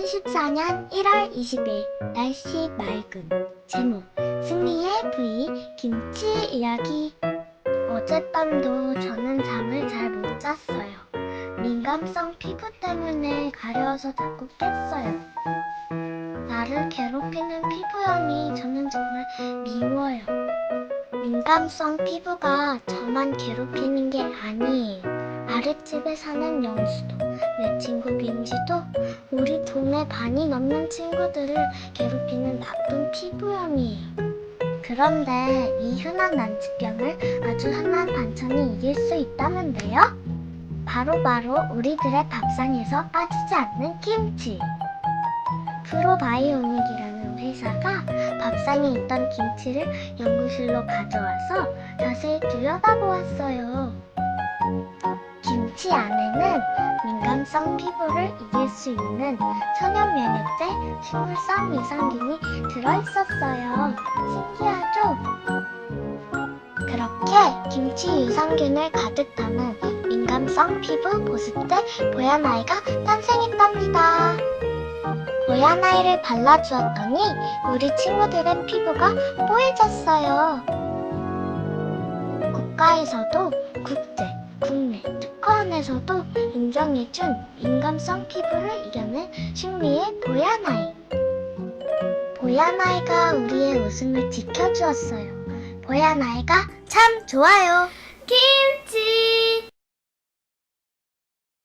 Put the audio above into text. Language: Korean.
2014년 1월 20일 날씨 맑음 제목 승리의 부위 김치 이야기 어젯밤도 저는 잠을 잘 못 잤어요. 민감성 피부 때문에 가려워서 자꾸 깼어요. 나를 괴롭히는 피부염이 저는 정말 미워요. 민감성 피부가 저만 괴롭히는 게 아니에요. 아랫집에 사는 영수도, 내 친구 민지도 우리 동네 반이 넘는 친구들을 괴롭히는 나쁜 피부염이에요. 그런데 이 흔한 난치병을 아주 흔한 반찬이 이길 수 있다는데요? 바로 바로 우리들의 밥상에서 빠지지 않는 김치. 프로바이오닉이라는 회사가 밥상에 있던 김치를 연구실로 가져와서 자세히 들여다보았어요. 민감성 피부를 이길 수 있는 천연 면역제, 식물성 유산균이 들어있었어요. 신기하죠? 그렇게 김치 유산균을 가득 담은 민감성 피부 보습제 보야나이가 탄생했답니다. 보야나이를 발라주었더니 우리 친구들의 피부가 뽀얘졌어요. 국가에서도 국제, 국내, 특허원에서도 인정해준 민감성 피부를 이겨낸 승리의 보야나이. 보야나이가 우리의 웃음을 지켜주었어요. 보야나이가 참 좋아요. 김치!